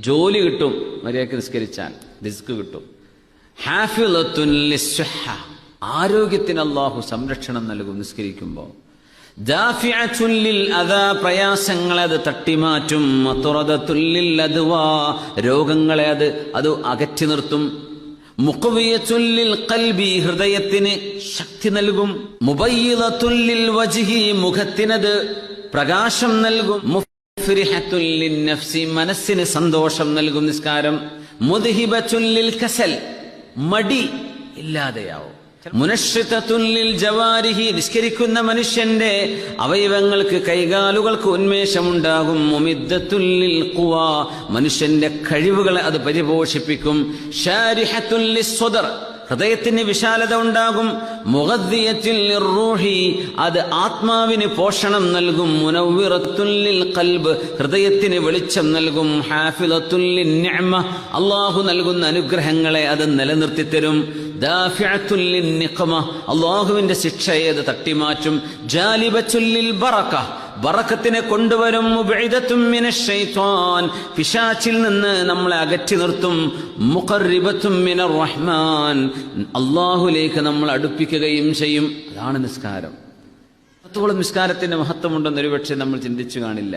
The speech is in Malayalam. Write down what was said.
ജോലി കിട്ടും മര്യാദയ്ക്ക് നിസ്കരിച്ചാൽ റിസ്ക് കിട്ടും. ആരോഗ്യത്തിന് അള്ളാഹു സംരക്ഷണം നൽകും നിസ്കരിക്കുമ്പോൾ. പ്രയാസങ്ങളെ അത് തട്ടിമാറ്റും. രോഗങ്ങളെ അത് അത് അകറ്റി നിർത്തും. മുഖവിയത്തുൻ ലിൽ ഖൽബി ഹൃദയത്തിന് ശക്തി നൽകും. മുബയ്യിദത്തുൻ ലിൽ വജ്ഹി മുഖത്തിനത് പ്രകാശം നൽകും. നഫ്സി മനസ്സിന് സന്തോഷം നൽകും നിസ്കാരം. മുദ്ഹിബത്തുൻ ലിൽ കസൽ മടി ഇല്ലാതെയാവും. മുനശ്രിതത്തുല്ലിൽ ജവാരിഹി നിസ്കരിക്കുന്ന മനുഷ്യന്റെ അവയവങ്ങൾക്ക് കൈകാലുകൾക്ക് ഉന്മേഷമുണ്ടാകും. മുമിദ്ദത്തുല്ലിൽ കുവ മനുഷ്യന്റെ കഴിവുകളെ അത് പരിപോഷിപ്പിക്കും. ഷാരിഹത്തുല്ലിൽ സ്വദർ ഹൃദയത്തിന് വിശാലത ഉണ്ടാകും. മുഖദ്ദിയത്തിൽ റൂഹി അത് ആത്മാവിന് പോഷണം നൽകും. മുനവ്വിറത്തുല്ലിൽ കൽബ് ഹൃദയത്തിന് വെളിച്ചം നൽകും. ഹാഫിലത്തുല്ലിൻ നിഅമ അള്ളാഹു നൽകുന്ന അനുഗ്രഹങ്ങളെ അത് നിലനിർത്തി തരും ദാഫിഅത്തുല്ലിൻ നിഖമ അള്ളാഹുവിന്റെ ശിക്ഷയെ അത് തട്ടിമാറ്റും. ജാലിബച്ചുല്ലിൽ ബറക ബറക്കത്തിനെ കൊണ്ടുവരും പിശാച്ചിൽ നിന്ന് നമ്മളെ അകറ്റി നിർത്തും. മുഖറിബത്തും റഹ്മാൻ. അള്ളാഹുലേക്ക് നമ്മൾ അടുപ്പിക്കുകയും ചെയ്യും. അതാണ് നിസ്കാരം. അത്തോളം നിസ്കാരത്തിന്റെ മഹത്വമുണ്ടെന്ന് ഒരുപക്ഷെ നമ്മൾ ചിന്തിച്ചു കാണില്ല.